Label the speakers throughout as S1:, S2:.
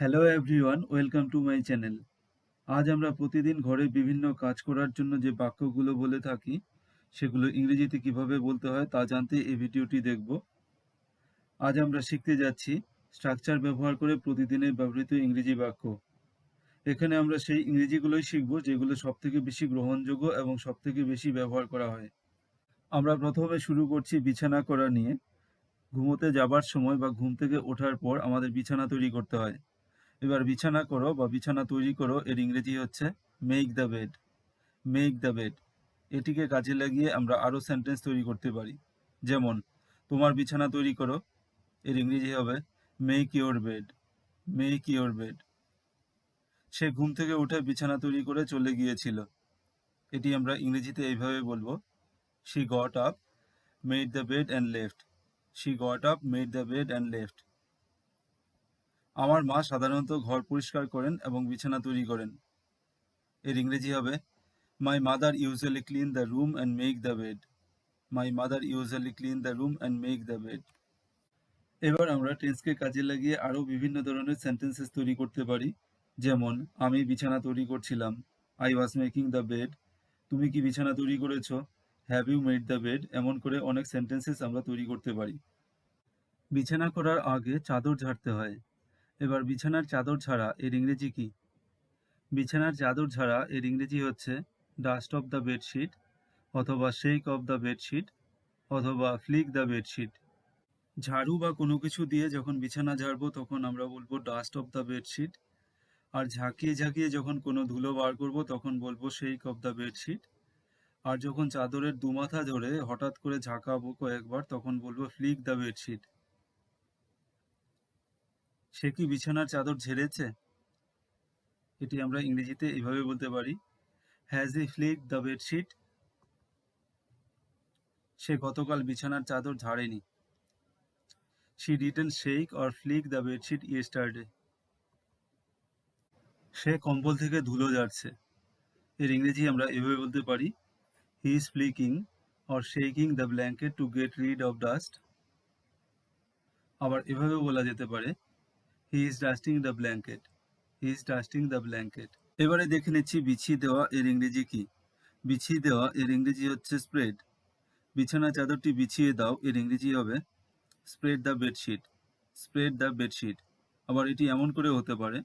S1: Hello everyone welcome to my channel আজ আমরা প্রতিদিন ঘরে বিভিন্ন কাজ করার জন্য যে বাক্যগুলো বলে থাকি, সেগুলো ইংরেজিতে কীভাবে বলতে হয় তা জানতে এই ভিডিওটি দেখব। আজ আমরা শিখতে যাচ্ছি স্ট্রাকচার ব্যবহার করে প্রতিদিনের ব্যবহৃত ইংরেজি বাক্য। এখানে আমরা সেই ইংরেজিগুলোই শিখব যেগুলো সবথেকে বেশি গ্রহণযোগ্য এবং সবথেকে বেশি ব্যবহার করা হয়। আমরা প্রথমে শুরু করছি বিছানা করা নিয়ে। ঘুমোতে যাবার সময় বা ঘুম থেকে ওঠার পর আমাদের বিছানা তৈরি করতে হয়। এবার বিছানা করো বা বিছানা তৈরি করো, এর ইংরেজি হচ্ছে make the bed make the bed এটিকে কাজে লাগিয়ে আমরা আরও সেন্টেন্স তৈরি করতে পারি। যেমন, তোমার বিছানা তৈরি করো, এর ইংরেজি হবে make your bed make your bed সে ঘুম থেকে উঠে বিছানা তৈরি করে চলে গিয়েছিল। এটি আমরা ইংরেজিতে এইভাবে বলব she got up made the bed and left she got up made the bed and left আমার মা সাধারণত ঘর পরিষ্কার করেন এবং বিছানা তৈরি করেন। এর ইংরেজি হবে my mother usually clean the room and make the bed my mother usually clean the room and make the bed এবার আমরা টেন্সকে কাজে লাগিয়ে আরও বিভিন্ন ধরনের সেন্টেন্সেস তৈরি করতে পারি। যেমন, আমি বিছানা তৈরি করছিলাম। I was making the bed তুমি কি বিছানা তৈরি করেছ? Have you made the bed এমন করে অনেক সেন্টেন্সেস আমরা তৈরি করতে পারি। বিছানা করার আগে চাদর ঝাড়তে হয়। এবার বিছানার চাদর ছাড়া এর ইংরেজি কি? বিছানার চাদর ছাড়া এর ইংরেজি হচ্ছে ডাস্ট অফ দ্য বেডশিট অথবা শেক অফ দ্য বেডশিট অথবা ফ্লিক দ্য বেডশিট ঝাড়ু বা কোনো কিছু দিয়ে যখন বিছানা ঝাড়বো তখন আমরা বলব ডাস্ট অফ দ্য বেডশিট আর ঝাঁকিয়ে ঝাঁকিয়ে যখন কোনো ধুলো বার করব তখন বলব শেক অফ দ্য বেডশিট আর যখন চাদরের দুমাথা ধরে হঠাৎ করে ঝাঁকাবো কয়েকবার তখন বলব ফ্লিক দ্য বেডশিট সে কি বিছানার চাদর ঝেড়েছে? এটি আমরা ইংরেজিতে এইভাবে বলতে পারি has he flick the bedsheet সে গতকাল বিছানার চাদর ঝাড়েনি। She didn't shake or flick the bedsheet yesterday সে কম্বল থেকে ধুলো যাচ্ছে এর ইংরেজি আমরা এভাবে বলতে পারি he is flicking or shaking the blanket to get rid off dust আবার এভাবেও বলা যেতে পারে he is dusting the blanket he is dusting the blanket এবারে দেখে নিচ্ছি, বিছিয়ে দেওয়া এর ইংরেজি কি? বিছিয়ে দেওয়া এর ইংরেজি হচ্ছে স্প্রেড বিছানা চাদরটি বিছিয়ে দাও, এর ইংরেজি হবে spread the bedsheet spread the bedsheet আবার এটি এমন করে হতে পারে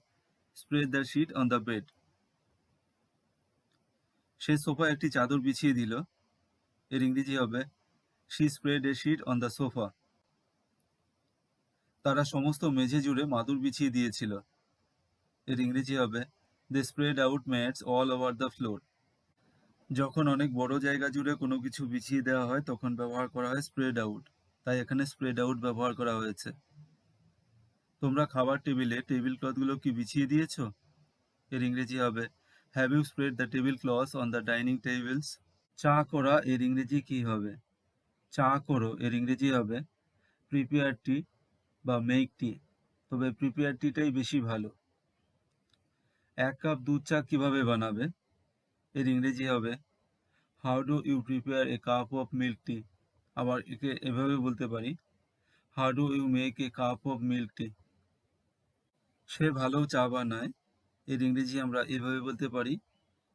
S1: spread the sheet on the bed say sofa একটি চাদর বিছিয়ে দিল, এর ইংরেজি হবে she spread a sheet on the sofa তারা সমস্ত মেঝে জুড়ে মাদুর বিছিয়ে দিয়েছিল। এর ইংরেজি হবে they spread out mats all over the floor যখন অনেক বড় জায়গা জুড়ে কোনো কিছু বিছিয়ে দেওয়া হয়, তখন ব্যবহার করা হয় স্প্রেড আউট তাই এখানে স্প্রেড আউট ব্যবহার করা হয়েছে। তোমরা খাবার টেবিলে টেবিল ক্লথগুলো কি বিছিয়ে দিয়েছ? এর ইংরেজি হবে have you spread the table cloth on the dining tables চা করা এর ইংরেজি কি হবে? চা করো এর ইংরেজি হবে প্রিপেয়ার টি বা মেক টি তবে প্রিপেয়ার টিটাই বেশি ভালো। এক কাপ দুধ চা কীভাবে বানাবে? এর ইংরেজি হবে how do you prepare a cup of milk tea আবার একে এভাবে বলতে পারি how do you make a cup of milk tea সে ভালো চা বানায়, এর ইংরেজি আমরা এভাবে বলতে পারি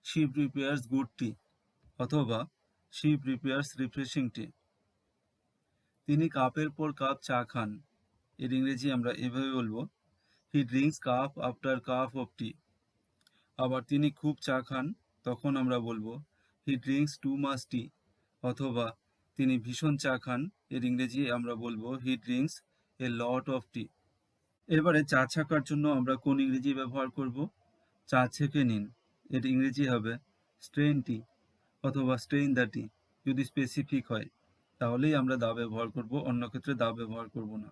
S1: শি প্রিপেয়ার্স গুড টি অথবা শি প্রিপেয়ার্স রিফ্রেশিং টি তিনি কাপের পর কাপ চা খান। এর ইংরেজি আমরা এভাবে বলব he drinks cup after cup of tea আবার তিনি খুব চা খান, তখন আমরা বলব হি ড্রিঙ্কস টু মাস টি অথবা, তিনি ভীষণ চা খান, এর ইংরেজি আমরা বলব he drinks a lot of tea এবারে চা ছাকার জন্য আমরা কোন ইংরেজি ব্যবহার করব? চা ছেঁকে নিন, এর ইংরেজি হবে স্ট্রেন টি অথবা স্ট্রেন দ্য টি যদি স্পেসিফিক হয়, তাহলেই আমরা দা ব্যবহার করব, অন্য ক্ষেত্রে দা ব্যবহার করব না।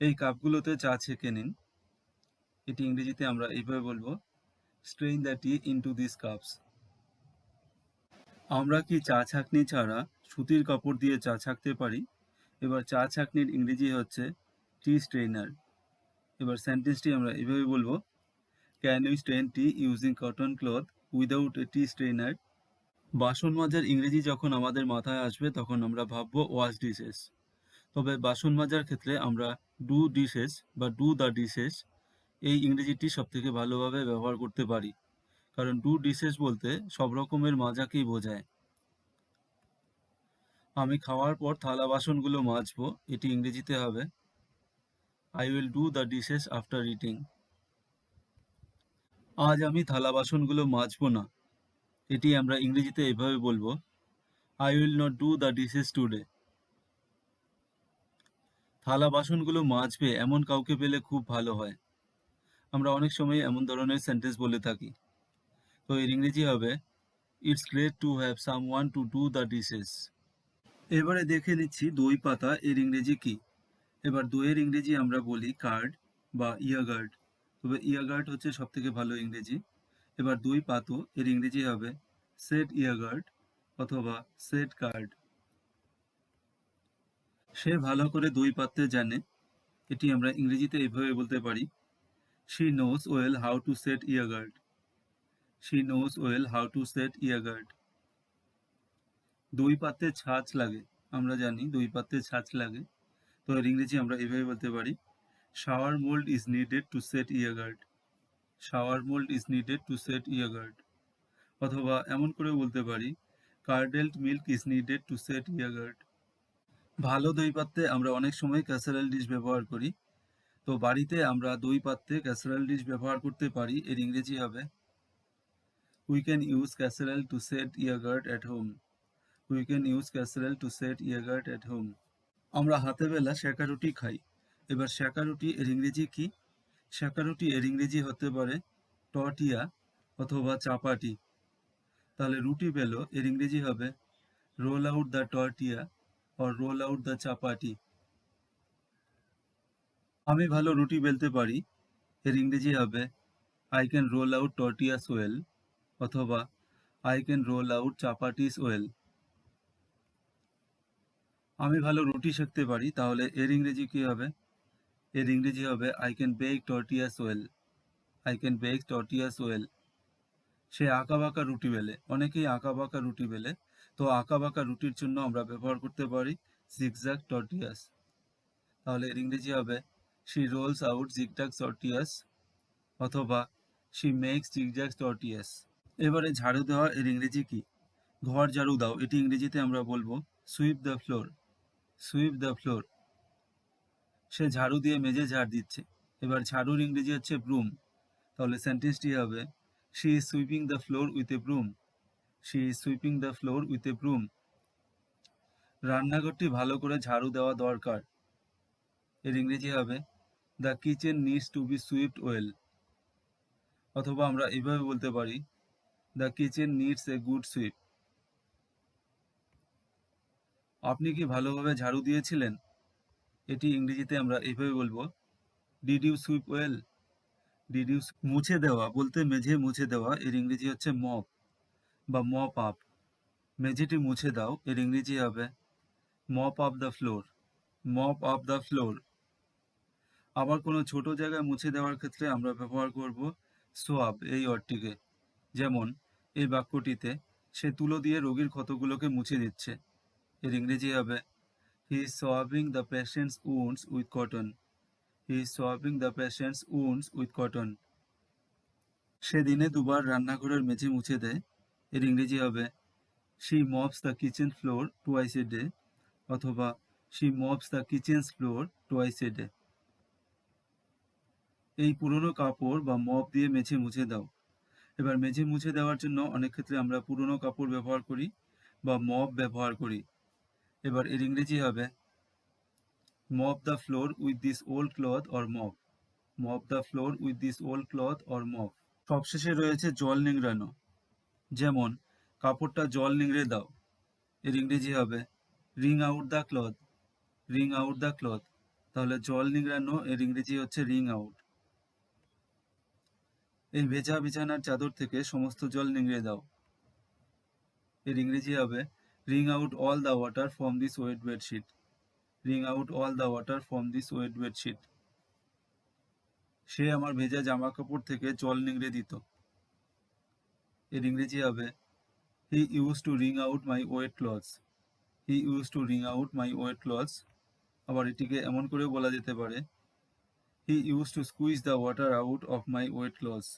S1: এই কাপগুলোতে চা ছেঁকে নিন। এটি ইংরেজিতে আমরা এইভাবে বলব strain the tea into this cups আমরা কি চা ছাঁকনি ছাড়া সুতির কাপড় দিয়ে চা ছাঁকতে পারি? এবার চা ছাঁকনির ইংরেজি হচ্ছে টি স্ট্রেইনার এবার সেন্টেন্সটি আমরা এভাবে বলব can you strain tea using cotton cloth without a tea strainer বাসন মাজার ইংরেজি যখন আমাদের মাথায় আসবে, তখন আমরা ভাববো ওয়াশ ডিশেস তবে বাসন মাজার ক্ষেত্রে আমরা ডু ডিশেস বা ডু দ্য ডিশেস এই ইংরেজিটি সবথেকে ভালোভাবে ব্যবহার করতে পারি। কারণ ডু ডিশেস বলতে সব রকমের মাজাকেই বোঝায়। আমি খাওয়ার পর থালা বাসনগুলো মাজবো, এটি ইংরেজিতে হবে। I will do the dishes after eating আজ আমি থালা বাসনগুলো মাজবো না। এটি আমরা ইংরেজিতে এভাবে বলব I will not do the dishes today থালা বাসনগুলো মাজবে এমন কাউকে পেলে খুব ভালো হয়। আমরা অনেক সময় এমন ধরনের সেন্টেন্স বলে থাকি। তো এর ইংরেজি হবে it's great to have some one to do the dishes এবারে দেখে নিচ্ছি দই পাতা এর ইংরেজি কি। এবার দইয়ের ইংরেজি আমরা বলি কার্ড বা ইয়াগার্ড তবে ইয়াগার্ড হচ্ছে সব থেকে ভালো ইংরেজি। এবার দই পাতো এর ইংরেজি হবে সেট ইয়াগার্ড অথবা সেট কার্ড সে ভালো করে দই পাততে জানে, এটি আমরা ইংরেজিতে এভাবে বলতে পারি she knows well how to set yogurt she knows well how to set yogurt দই পাত্রে ছাঁচ লাগে, আমরা জানি দই পাত্রে ছাঁচ লাগে, তো এর ইংরেজি আমরা এভাবে বলতে পারি sour mould is needed to set yogurt sour mould is needed to set yogurt অথবা এমন করে বলতে পারি curdled milk is needed to set yogurt ভালো দই পাত্রে আমরা অনেক সময় ক্যাসারেল ডিশ ব্যবহার করি। তো বাড়িতে আমরা দই পাত্রে ক্যাসারেল ডিশ ব্যবহার করতে পারি, এর ইংরেজি হবে we can use casserole to set yogurt at home we can use casserole to set yogurt at home আমরা হাতে বেলা শেখা রুটি খাই। এবার শেখা রুটি এর ইংরেজি কি? শেখা রুটি এর ইংরেজি হতে পারে টটিয়া অথবা চাপাটি। তাহলে রুটি বেলো, এর ইংরেজি হবে roll out the tortilla or roll out the chapati আমি ভালো রুটি বেলতে পারি। এর ইংরেজি হবে I can roll out tortillas well অথবা I can roll out chapatis well আমি ভালো রুটি শিখতে পারি, তাহলে এর ইংরেজি কি হবে? এর ইংরেজি হবে I can bake tortillas well I can bake tortillas well সে আঁকা বাঁকা রুটি বেলে, অনেকেই আঁকা বাঁকা রুটি বেলে। তো আঁকা বাঁকা রুটির জন্য আমরা ব্যবহার করতে পারি জিগজ্যাগ টর্টিয়াস তাহলে এর ইংরেজি হবে she rolls out zigzag tortillas অথবা শি মেক্স জিগজ্যাগ টর্টিয়াস এবারে ঝাড়ু দেওয়া এর ইংরেজি কি? ঘর ঝাড়ু দাও, এটি ইংরেজিতে আমরা বলব sweep the floor sweep the floor সে ঝাড়ু দিয়ে মেজে ঝাড় দিচ্ছে। এবার ঝাড়ুর ইংরেজি হচ্ছে ব্রুম তাহলে সেন্টেন্সটি হবে she is sweeping the floor with a broom she is sweeping the floor with a broom রান্নাঘরটি ভালো করে ঝাড়ু দেওয়া দরকার। এর ইংরেজি হবে the kitchen needs to be sweeped well অথবা আমরা এভাবে বলতে পারি the kitchen needs a good sweep আপনি কি ভালোভাবে ঝাড়ু দিয়েছিলেন? এটি ইংরেজিতে আমরা এভাবে বলব did you sweep well did you মুছে দেওয়া, বলতে মেঝে মুছে দেওয়া, এর ইংরেজি হচ্ছে মপ বা মপ আপ মেঝেটি মুছে দাও, এর ইংরেজি হবে, mop up the floor mop up the floor আবার কোনো ছোট জায়গায় মুছে দেওয়ার ক্ষেত্রে আমরা ব্যবহার করব সোয়াব এই অর্ডটিকে। যেমন, এই বাক্যটিতে, সে তুলো দিয়ে রোগীর ক্ষতগুলোকে মুছে দিচ্ছে এর ইংরেজি হবে he is swabbing the patient's wounds with cotton he is swabbing the patient's wounds with cotton সে দিনে দুবার রান্নাঘরের মেঝে মুছে দেয় এর ইংরেজি হবে she mops the kitchen floor twice a day অথবা she mops the kitchen floor twice a day এই পুরনো কাপড় বা মপ দিয়ে মেঝে মুছে দাও। এবার মেঝে মুছে দেওয়ার জন্য অনেক ক্ষেত্রে আমরা পুরনো কাপড় ব্যবহার করি বা মপ ব্যবহার করি। এবার এর ইংরেজি হবে mop the floor with this old cloth or mop mop the floor with this old cloth or mop সবশেষে রয়েছে জল নিংড়ানো যেমন, কাপড়টা জল নিংড়ে দাও। এর ইংরেজি হবে wring out the cloth wring out the cloth তাহলে জল নিংড়ানো, এর ইংরেজি হচ্ছে রিং আউট এই ভেজা বিছানার চাদর থেকে সমস্ত জল নিংড়ে দাও। এর ইংরেজি হবে wring out all the water from this wet bedsheet wring out all the water from this wet bedsheet সে আমার ভেজা জামা কাপড় থেকে জল নিংড়ে দিত। এর ইংরেজি হবে he used to wring out my wet clothes he used to wring out my wet clothes আবার এটিকে এমন করেও বলা যেতে পারে he used to squeeze the water out of my wet clothes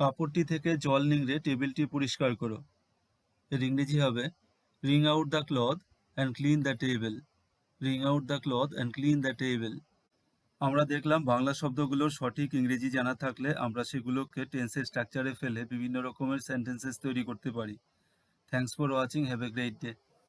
S1: কাপড়টি থেকে জল নিংড়ে টেবিলটি পরিষ্কার করো। এর ইংরেজি হবে wring out the cloth and clean the table wring out the cloth and clean the table আমরা দেখলাম বাংলা শব্দগুলোর সঠিক ইংরেজি জানা থাকলে আমরা সেগুলোকে টেন্সের স্ট্রাকচারে ফেলে বিভিন্ন রকমের সেন্টেন্সেস তৈরি করতে পারি। Thanks for watching have a great day